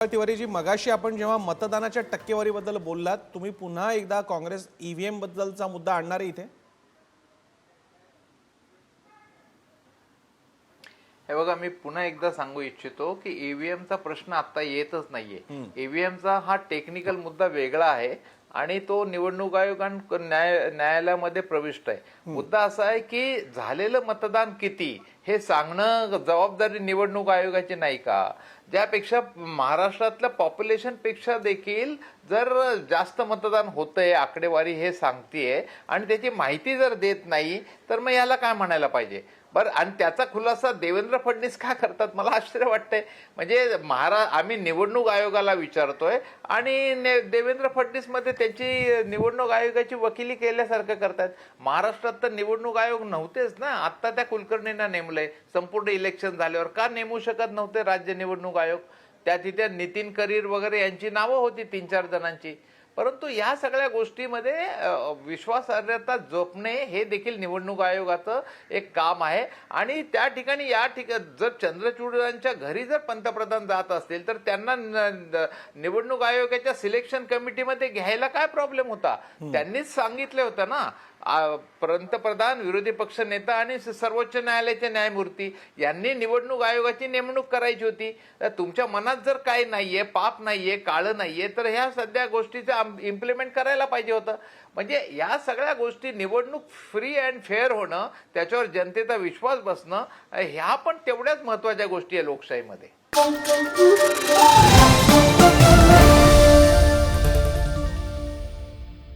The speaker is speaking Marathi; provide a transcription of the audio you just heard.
तिवारीजी मगाशी आपण जेव्हा मतदानाच्या टक्केवारीबद्दल बोललात तुम्ही पुन्हा एकदा काँग्रेस ईव्हीएम बद्दलचा मुद्दा आणणार आहे इथे? हे बघा मी पुन्हा एकदा सांगू इच्छितो की ईव्हीएमचा प्रश्न आता येतच नाहीये. ईव्हीएमचा हा टेक्निकल मुद्दा वेगळा आहे आणि तो निवडणूक आयोगां न्याय न्यायालयामध्ये प्रविष्ट आहे. मुद्दा असा आहे की झालेलं मतदान किती हे सांगणं जबाबदारी निवडणूक आयोगाची नाही का? ज्यापेक्षा महाराष्ट्रातल्या पॉप्युलेशनपेक्षा देखील जर जास्त मतदान होतंय आकडेवारी हे सांगतेय आणि त्याची माहिती जर देत नाही तर मग याला काय म्हणायला पाहिजे? बरं आणि त्याचा खुलासा देवेंद्र फडणवीस का करतात मला आश्चर्य वाटतंय. म्हणजे महारा आम्ही निवडणूक आयोगाला विचारतोय आणि ने- देवेंद्र फडणवीसमध्ये त्यांची निवडणूक आयोगाची वकिली केल्यासारखं करतात. महाराष्ट्रात तर निवडणूक आयोग नव्हतेच ना. आत्ता त्या कुलकर्णींना नेमलंय. संपूर्ण इलेक्शन झाल्यावर का नेमू शकत नव्हते राज्य निवडणूक आयोग? त्या तिथे नितीन करीर वगैरे यांची नावं होती तीन चार जणांची. परंतु या सगळ्या गोष्टीमध्ये विश्वासार्हता जपणे हे देखील निवडणूक आयोगाचं एक काम आहे. आणि त्या ठिकाणी या ठिकाणी जर चंद्रचूडांच्या घरी जर पंतप्रधान जात असतील तर त्यांना निवडणूक आयोगाच्या सिलेक्शन कमिटीमध्ये घ्यायला काय प्रॉब्लेम होता? त्यांनीच सांगितलं होतं ना. पंतप्रधान विरोधी पक्ष नेता आणि सर्वोच्च न्यायालयाचे न्यायमूर्ती यांनी निवडणूक आयोगाची नेमणूक करायची होती. तर तुमच्या मनात जर काही नाहीये पाप नाहीये काळं नाहीये तर ह्या सध्या गोष्टीचं इम्प्लिमेंट करायला पाहिजे होतं. म्हणजे या सगळ्या गोष्टी निवडणूक फ्री अँड फेअर होणं त्याच्यावर जनतेचा विश्वास बसणं ह्या पण तेवढ्याच महत्त्वाच्या गोष्टी आहे लोकशाहीमध्ये.